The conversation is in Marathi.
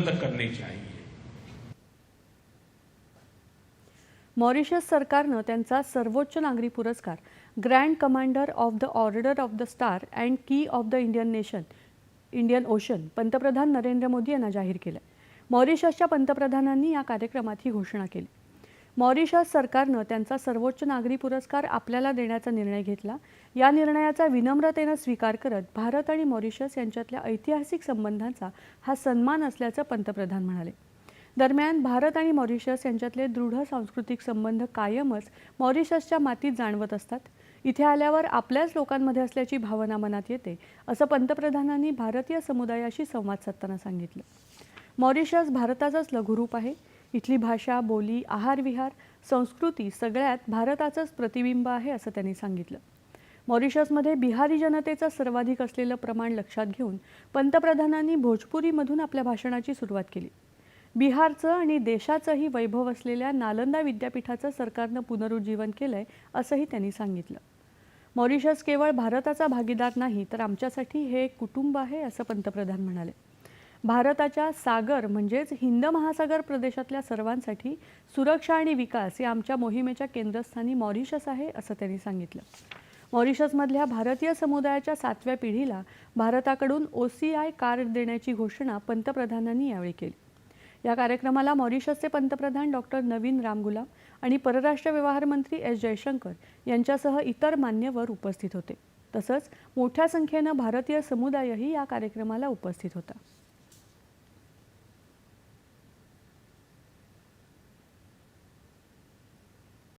करनी चाहिए। मॉरिशस सरकारनं त्यांचा सर्वोच्च नागरी पुरस्कार grand commander of the order of the star and key of the Indian nation Indian ocean पंतप्रधान नरेंद्र मोदी यांना जाहीर केलं. मॉरिशसच्या पंतप्रधानांनी या कार्यक्रमात ही घोषणा केली. मॉरिशस सरकारनं त्यांचा सर्वोच्च नागरी पुरस्कार आपल्याला देण्याचा निर्णय घेतला. या निर्णयाचा विनम्रतेनं स्वीकार करत भारत आणि मॉरिशस यांच्यातल्या ऐतिहासिक संबंधांचा हा सन्मान असल्याचं पंतप्रधान म्हणाले. दरम्यान भारत आणि मॉरिशस यांच्यातले दृढ सांस्कृतिक संबंध कायमच मॉरिशसच्या मातीत जाणवत असतात. इथे आल्यावर आपल्याच लोकांमध्ये असल्याची भावना मनात येते असं पंतप्रधानांनी भारतीय समुदायाशी संवाद साधताना सांगितलं. मॉरिशस भारताचाच लघुरूप आहे. इथली भाषा बोली आहारविहार संस्कृती सगळ्यात भारताचंच प्रतिबिंब आहे असं त्यांनी सांगितलं. मॉरिशसमध्ये बिहारी जनतेचं सर्वाधिक असलेलं प्रमाण लक्षात घेऊन पंतप्रधानांनी भोजपुरीमधून आपल्या भाषणाची सुरुवात केली. बिहारचं आणि देशाचंही वैभव असलेल्या नालंदा विद्यापीठाचं सरकारनं पुनरुज्जीवन केलंय असंही त्यांनी सांगितलं. मॉरिशस केवळ भारताचा भागीदार नाही तर आमच्यासाठी हे एक कुटुंब आहे असं पंतप्रधान म्हणाले. भारताच्या सागर म्हणजेच हिंद महासागर प्रदेशातल्या सर्वांसाठी सुरक्षा आणि विकास या आमच्या मोहिमेच्या केंद्रस्थानी मॉरिशस आहे असं त्यांनी सांगितलं. मॉरिशसमधल्या भारतीय समुदायाच्या सातव्या पिढीला भारताकडून ओ सी आय कार्ड देण्याची घोषणा पंतप्रधानांनी यावेळी केली. या कार्यक्रमाला मॉरिशसचे पंतप्रधान डॉक्टर नवीन रामगुलाम आणि परराष्ट्र व्यवहार मंत्री एस जयशंकर यांच्यासह इतर मान्यवर उपस्थित होते. तसंच मोठ्या संख्येनं भारतीय समुदायही या कार्यक्रमाला उपस्थित होता.